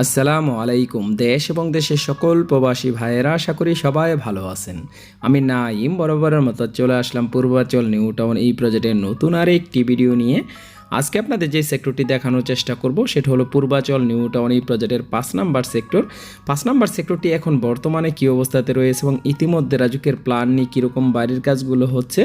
আসসালামু আলাইকুম, দেশ এবং দেশের সকল প্রবাসী ভাইয়েরা, আশা করি সবাই ভালো আছেন। আমি নাইম বরাবরের মতো চলে আসলাম পূর্বাচল নিউ টাউন এই প্রজেক্টের নতুন আর একটি ভিডিও নিয়ে। আজকে আপনাদের যে সেক্টরটি দেখানোর চেষ্টা করব, সেটা হলো পূর্বাচল নিউ টাউন এই প্রজেক্টের পাঁচ নাম্বার সেক্টর পাঁচ নাম্বার সেক্টরটি এখন বর্তমানে কী অবস্থাতে রয়েছে এবং ইতিমধ্যে রাজুকের প্ল্যান নিয়ে কীরকম বাড়ির কাজগুলো হচ্ছে।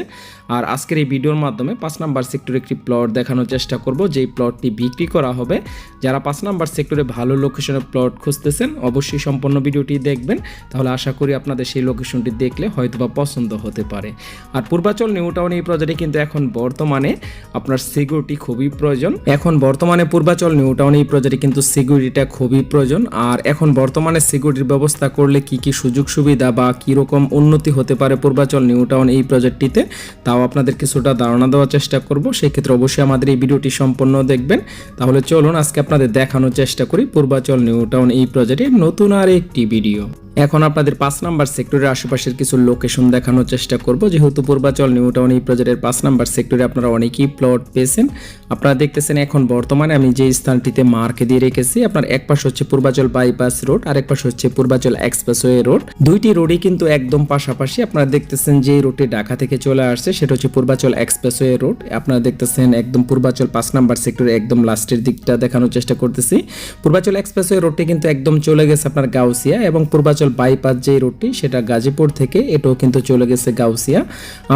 আর আজকের এই ভিডিওর মাধ্যমে পাঁচ নাম্বার সেক্টরে একটি প্লট দেখানোর চেষ্টা করব, যেই প্লটটি বিক্রি করা হবে। যারা পাঁচ নাম্বার সেক্টরে ভালো লোকেশনে প্লট খুঁজতেছেন, অবশ্যই সম্পূর্ণ ভিডিওটি দেখবেন। তাহলে আশা করি আপনাদের সেই লোকেশনটি দেখলে হয়তোবা পছন্দ হতে পারে। আর পূর্বাচল নিউ টাউন এই প্রজেক্টে কিন্তু এখন বর্তমানে আপনার সিকিউরিটি খুবই প্রয়োজন। এখন বর্তমানে পূর্বাচল নিউ টাউন এই প্রজেক্টে কিন্তু সিকিউরিটিটা খুবই প্রয়োজন। আর এখন বর্তমানে সিকিউরিটির ব্যবস্থা করলে কি কি সুযোগ সুবিধা বা কি রকম উন্নতি হতে পারে পূর্বাচল নিউ টাউন এই প্রজেক্টটিতে তাও আপনাদের কিছুটা ধারণা দেওয়ার চেষ্টা করব। সেই ক্ষেত্রে অবশ্যই আমাদের এই ভিডিওটি সম্পূর্ণ দেখবেন। তাহলে চলুন আজকে আপনাদের দেখানোর চেষ্টা করি পূর্বাচল নিউ টাউন এই প্রজেক্টের নতুন আর একটি ভিডিও এখন আপনাদের পাঁচ নাম্বার সেক্টরের আশেপাশের কিছু লোকেশন দেখানোর চেষ্টা করব। যেহেতু পূর্বাচল নিউ টাউন এই প্রজেক্টের পাঁচ নাম্বার সেক্টরে আপনারা অনেকেই প্লট পেয়েছেন। আপনারা দেখতেছেন এখন বর্তমানে আমি যে স্থানটিতে মার্কে দিয়ে রেখেছি, আপনার এক পাশ হচ্ছে পূর্বাচল বাইপাস রোড আর এক পাশ হচ্ছে পূর্বাচল এক্সপ্রেসওয়ে রোড দুইটি রোডই কিন্তু একদম পাশাপাশি আপনারা দেখতেছেন যে রোডটি ঢাকা থেকে চলে আসছে, সেটা হচ্ছে পূর্বাচল এক্সপ্রেসওয়ে রোড আপনারা দেখতেছেন একদম পূর্বাচল পাঁচ নাম্বার সেক্টরে একদম লাস্টের দিকটা দেখানোর চেষ্টা করতেছি। পূর্বাচল এক্সপ্রেসওয়ে রোডটি কিন্তু একদম চলে গেছে আপনার গাউসিয়া এবং পূর্বাচল বাইপাস যে রোডটি সেটা গাজীপুর থেকে এটাও কিন্তু চলে গেছে গাউসিয়া।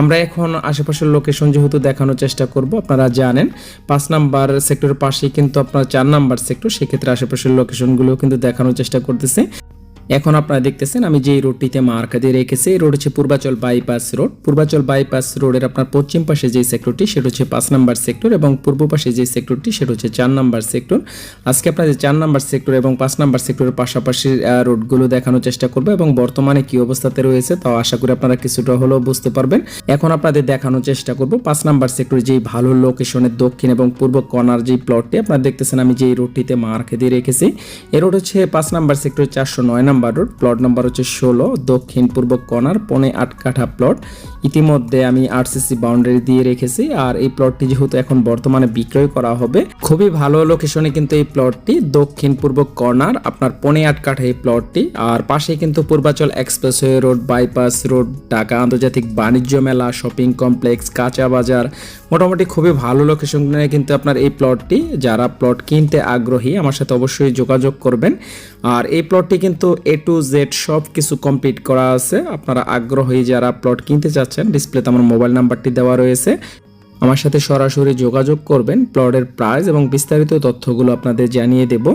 আমরা এখন আশেপাশের লোকেশন যেহেতু দেখানোর চেষ্টা করব, আপনারা জানেন, পাঁচ নাম্বার সেক্টরের পাশেই কিন্তু আপনার চার নাম্বার সেক্টর সেক্ষেত্রে আশেপাশের লোকেশনগুলো কিন্তু দেখানোর চেষ্টা করতেছে। এখন আপনারা দেখতেছেন, আমি যে রোডটিতে মার্কা দিয়ে রেখেছি, এই রোড হচ্ছে Purbachal bypass road. Purbachal bypass রোডের আপনার পশ্চিম পাশে যে সেক্টরটি সেটা হচ্ছে পাঁচ নাম্বার সেক্টর এবং পূর্ব পাশে যে সেক্টরটি সেটা হচ্ছে চার নাম্বার সেক্টর আজকে আপনাদের চার নাম্বার সেক্টর এবং পাঁচ নাম্বার সেক্টরের পাশাপাশি রোডগুলো দেখানোর চেষ্টা করব এবং বর্তমানে কি অবস্থাতে রয়েছে তাও আশা করি আপনারা কিছুটা হলেও বুঝতে পারবেন। এখন আপনাদের দেখানোর চেষ্টা করব, পাঁচ নাম্বার সেক্টরে যেই ভালো লোকেশনের দক্ষিণ এবং পূর্ব কর্নার যে প্লটটি আপনারা দেখতেছেন আমি যে রোডটিতে মার্কে দিয়ে রেখেছি, এই রোড হচ্ছে পাঁচ নাম্বার সেক্টর চারশো নয় নাম্বার রোড প্লট নাম্বার হচ্ছে ষোলো, দক্ষিণ পূর্ব কর্নার পনে আট কাঠা প্লট। ইতিমধ্যে আমি আরসিসি বাউন্ডারি দিয়ে রেখেছি, আর এই প্লটটি যেহেতু এখন বর্তমানে বিক্রয় করা হবে, খুবই ভালো লোকেশনে কিন্তু এই প্লটটি, দক্ষিণ পূর্ব কর্নার আপনার পনে আট কাঠা এই প্লটটি, আর পাশে কিন্তু Purbachal expressway road bypass road Dhaka আন্তর্জাতিক বাণিজ্য মেলা শপিং কমপ্লেক্স কাঁচা বাজার, মোটামুটি খুবই ভালো লোকেশনে কিন্তু আপনার এই প্লটটি। যারা প্লট কিনতে আগ্রহী, আমার সাথে অবশ্যই যোগাযোগ করবেন। আর এই প্লটটি কিন্তু এ টু জেড সব কিছু কমপ্লিট করা আছে। আপনারা আগ্রহী যারা প্লট কিনতে চাচ্ছেন ডিসপ্লেতে আমার মোবাইল নাম্বারটি দেওয়া রয়েছে। আমার সাথে সরাসরি যোগাযোগ করবেন প্লটের প্রাইস এবং বিস্তারিত তথ্যগুলো আপনাদের জানিয়ে দেব।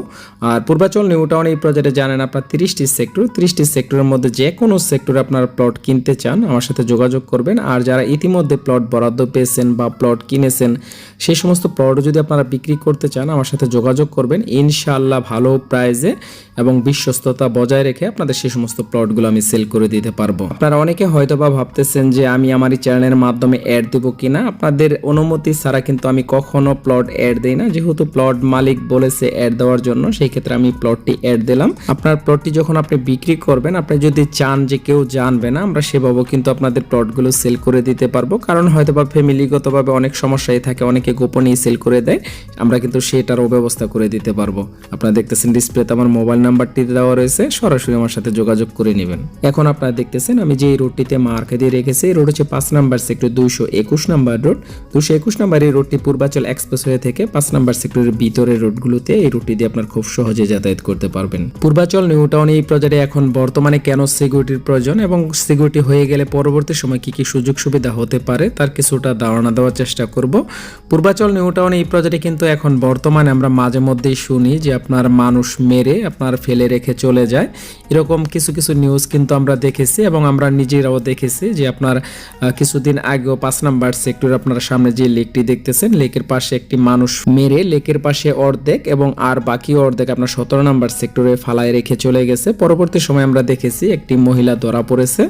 আর পূর্বাচল নিউ টাউন এই প্রজেক্টে জানেন আপনার তিরিশটি সেক্টর তিরিশটি সেক্টরের মধ্যে যে কোনো সেক্টরে আপনারা প্লট কিনতে চান, আমার সাথে যোগাযোগ করবেন। আর যারা ইতিমধ্যে প্লট বরাদ্দ পেয়েছেন বা প্লট কিনেছেন সেই সমস্ত প্লট যদি আপনারা বিক্রি করতে চান, আমার সাথে যোগাযোগ করবেন। ইনশাআল্লাহ ভালো প্রাইজে এবং বিশ্বস্ততা বজায় রেখে আপনাদের সেই সমস্ত প্লটগুলো আমি সেল করে দিতে পারব। আপনারা অনেকে হয়তো বা ভাবতেছেন যে আমি আমার এই চ্যানেলের মাধ্যমে অ্যাড দেবো কিনা। আপনাদের অনুমতি ছাড়া কিন্তু আমি কখনো প্লট অ্যাড দেই না। যেহেতু প্লট মালিক বলেছে অ্যাড দেওয়ার জন্য, সেই ক্ষেত্রে আমি প্লটটি অ্যাড দিলাম। আপনার প্লটটি যখন আপনি বিক্রি করবেন, আপনি যদি চান যে কেউ জানবে না, আমরা সেভাবেও কিন্তু আপনাদের প্লটগুলো সেল করে দিতে পারব। কারণ হয়তো হয়তোবা ফ্যামিলিগতভাবে অনেক সমস্যাই থাকে, অনেকে গোপনেই সেল করে দেয়। আমরা কিন্তু সেটারও ব্যবস্থা করে দিতে পারব। আপনারা দেখতেছেন ডিসপ্লেতে আমার মোবাইল নাম্বারটি দেওয়া রয়েছে, সরাসরি আমার সাথে যোগাযোগ করে নেবেন। এখন আপনারা দেখতেছেন, আমি যে রোডটিতে মার্কে দিয়ে রেখেছি রোড হচ্ছে পাঁচ নাম্বার সেক্টর দুইশো একুশ নাম্বার রোড দুশো একুশ নাম্বার এই রোডটি পূর্বাচল এক্সপ্রেসওয়ে থেকে পাঁচ নাম্বার সেক্টরের ভিতরের রোডগুলোতে এই রোডটি দিয়ে আপনার খুব সহজে যাতায়াত করতে পারবেন। পূর্বাচল নিউ টাউন এই প্রজেক্টে এখন বর্তমানে কেন সিকিউরিটির প্রয়োজন এবং সিকিউরিটি হয়ে গেলে পরবর্তী সময় কি কি সুযোগ সুবিধা হতে পারে, তার কিছুটা ধারণা দেওয়ার চেষ্টা করব। পূর্বাচল নিউ টাউন এই প্রজেক্টে কিন্তু এখন বর্তমানে আমরা মাঝে মধ্যেই শুনি যে আপনার মানুষ মেরে আপনার ফেলে রেখে চলে যায়। এরকম কিছু কিছু নিউজ কিন্তু আমরা দেখেছি এবং আমরা নিজেরাও দেখেছি যে আপনার কিছুদিন আগেও পাঁচ নাম্বার সেক্টর আপনার সামনে যে লেকটি দেখতেছেন লেকের পাশে একটি মানুষ মেরে লেকের পাশে অর্ধেক এবং আর বাকি অর্ধেক আপনার সতেরো নাম্বার সেক্টরে ফালায় রেখে চলে গেছে। পরবর্তী সময় আমরা দেখেছি একটি মহিলা ধরা পড়েছে।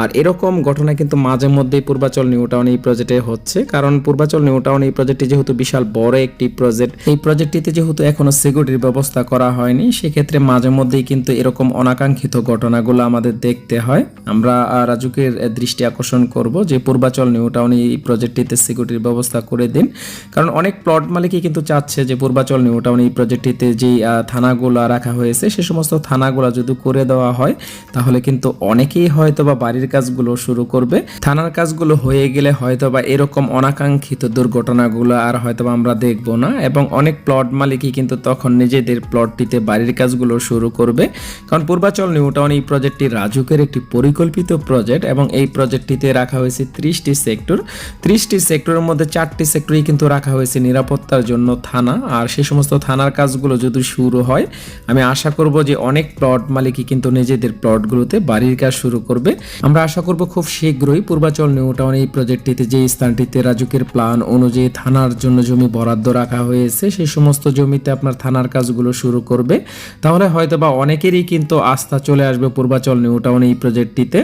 আর এরকম ঘটনা কিন্তু মাঝে মধ্যেই পূর্বাচল নিউ টাউন এই প্রজেক্টে হচ্ছে। কারণ পূর্বাচল নিউ টাউন এই প্রজেক্টটি যেহেতু বিশাল বড় একটি প্রজেক্ট এই প্রজেক্টটিতে যেহেতু এখনও সিকিউরিটির ব্যবস্থা করা হয়নি, সেক্ষেত্রে মাঝে মধ্যেই কিন্তু এরকম অনাকাঙ্ক্ষিত ঘটনাগুলো আমাদের দেখতে হয়। আমরা রাজুকের দৃষ্টি আকর্ষণ করব যে, পূর্বাচল নিউ টাউন এই প্রজেক্টটিতে সিকিউরিটির ব্যবস্থা করে দিন। কারণ অনেক প্লট মালিকই কিন্তু চাচ্ছে যে, পূর্বাচল নিউ টাউন এই প্রজেক্টটিতে যেই থানাগুলো রাখা হয়েছে, সে সমস্ত থানাগুলো যদি করে দেওয়া হয়, তাহলে কিন্তু অনেকেই হয়তো বা বাড়ির কাজগুলো শুরু করবে। থানার কাজগুলো হয়ে গেলে হয়তো বা এরকম অনাকাঙ্ক্ষিত দুর্ঘটনাগুলো আর হয়তো আমরা দেখব না। এবং অনেক প্লট মালিকই কিন্তু তখন নিজেদের প্লটটিতে বাড়ির কাজগুলো শুরু করবে। কারণ পূর্বাচল নিউ টাউন এই প্রজেক্টটি রাজুকের একটি পরিকল্পিত প্রজেক্ট এবং এই প্রজেক্টটিতে রাখা হয়েছে ত্রিশটি সেক্টর। ত্রিশটি সেক্টরের মধ্যে চারটি সেক্টরই কিন্তু রাখা হয়েছে নিরাপত্তার জন্য থানা। আর সেই সমস্ত থানার কাজগুলো যদি শুরু হয়, আমি আশা করব যে অনেক প্লট মালিকই কিন্তু নিজেদের প্লটগুলোতে বাড়ির কাজ শুরু করবে। আমরা আশা করব খুব শীঘ্রই পূর্বাচল নিউ টাউন এই প্রজেক্টটিতে যে স্থানটিতে রাজুকের প্ল্যান অনুযায়ী থানার জন্য জমি বরাদ্দ রাখা হয়েছে সেই সমস্ত জমিতে আপনার থানার কাজগুলো শুরু করবে। তাহলে হয়তো বা অনেকেরই কিন্তু আস্থা চলে আসবে পূর্বাচল নিউ টাউন এই প্রজেক্টটিতে।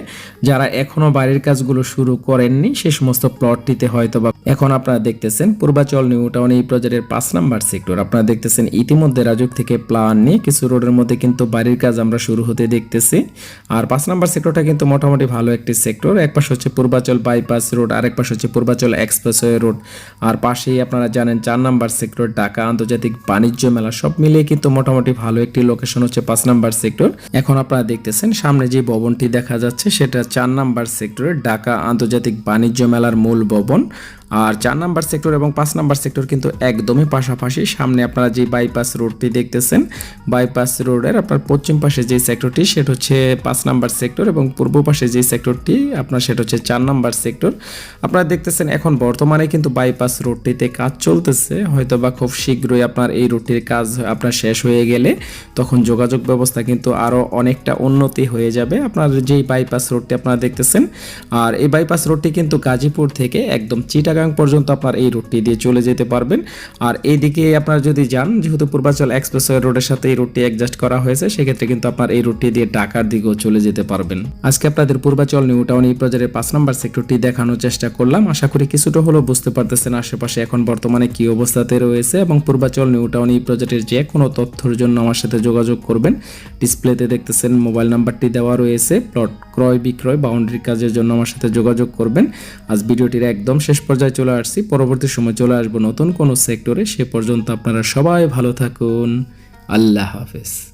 যারা এখনও বাড়ির কাজগুলো শুরু করেননি সে সমস্ত প্লটটিতে হয়তো বা এখন আপনারা দেখতেছেন পূর্বাচল নিউ টাউন এই প্রজেক্টের পাঁচ নাম্বার সেক্টর। আপনারা দেখতেছেন ইতিমধ্যে রাজুক থেকে প্ল্যান নিয়ে কিছু রোডের মধ্যে কিন্তু বাড়ির কাজ আমরা শুরু হতে দেখতেছি। আর পাঁচ নাম্বার সেক্টরটা কিন্তু মোটামুটি ভালো একটি সেক্টর। এক পাশে হচ্ছে পূর্বাচল বাইপাস রোড আরেক পাশে হচ্ছে পূর্বাচল এক্সপ্রেসওয়ে রোড আর পাশেই আপনারা জানেন চার নাম্বার সেক্টর, ঢাকা আন্তর্জাতিক বাণিজ্য মেলা। সব মিলিয়ে কিন্তু মোটামুটি ভালো একটি লোকেশন হচ্ছে পাঁচ নাম্বার সেক্টর। এখন আপনারা দেখতেছেন, সামনে যে ভবনটি দেখা যাচ্ছে, সেটা চার নাম্বার সেক্টরের ঢাকা আন্তর্জাতিক বাণিজ্য মেলার মূল ভবন। আর চার নাম্বার সেক্টর এবং পাঁচ নাম্বার সেক্টর কিন্তু একদমই পাশাপাশি। সামনে আপনারা যে বাইপাস রোডটি দেখতেছেন বাইপাস রোডের আপনার পশ্চিম পাশে যে সেক্টরটি, সেটা হচ্ছে পাঁচ নাম্বার সেক্টর এবং পূর্ব পাশে যে সেক্টরটি, আপনার সেটা হচ্ছে চার নাম্বার সেক্টর। আপনারা দেখতেছেন এখন বর্তমানে কিন্তু বাইপাস রোডটিতে কাজ চলতেছে হয়তো বা খুব শীঘ্রই আপনার এই রোডটির কাজ আপনার শেষ হয়ে গেলে তখন যোগাযোগ ব্যবস্থা কিন্তু আরও অনেকটা উন্নতি হয়ে যাবে। আপনার যেই বাইপাস রোডটি আপনারা দেখতেছেন, আর এই বাইপাস রোডটি কিন্তু গাজীপুর থেকে একদম চিটাগাং পর্যন্ত আপনার এই রুটটি দিয়ে চলে যেতে পারবেন। আর এইদিকে আপনারা যদি যান, যেহেতু পূর্বাচল এক্সপ্রেসওয়ে রোডের সাথে এই রুটটি অ্যাডজাস্ট করা হয়েছে, সেক্ষেত্রে কিন্তু আপনার এই রুটটি দিয়ে ঢাকার দিকেও চলে যেতে পারবেন। আজকে আপনাদের পূর্বাচল নিউ টাউন এই প্রজেক্টের পাঁচ নম্বর সেক্টরটি দেখানোর চেষ্টা করলাম। আশা করি কিছুটা হলেও বুঝতে পারতেছেন আশেপাশে এখন বর্তমানে কি অবস্থাতে রয়েছে এবং পূর্বাচল নিউ টাউন এই প্রজেক্টের যে কোনো তথ্যের জন্য আমার সাথে যোগাযোগ করবেন। ডিসপ্লেতে দেখতেছেন মোবাইল নাম্বারটি দেওয়া রয়েছে, প্লট ক্রয় বিক্রয় বাউন্ডারি কাজের জন্য আমার সাথে যোগাযোগ করবেন। আজ ভিডিওটির একদম শেষ পর্যায়ে চলে আসছি। পরবর্তী সময় চলে আসব নতুন কোনো সেক্টরে। সে পর্যন্ত আপনারা সবাই ভালো থাকুন। আল্লাহ হাফেজ।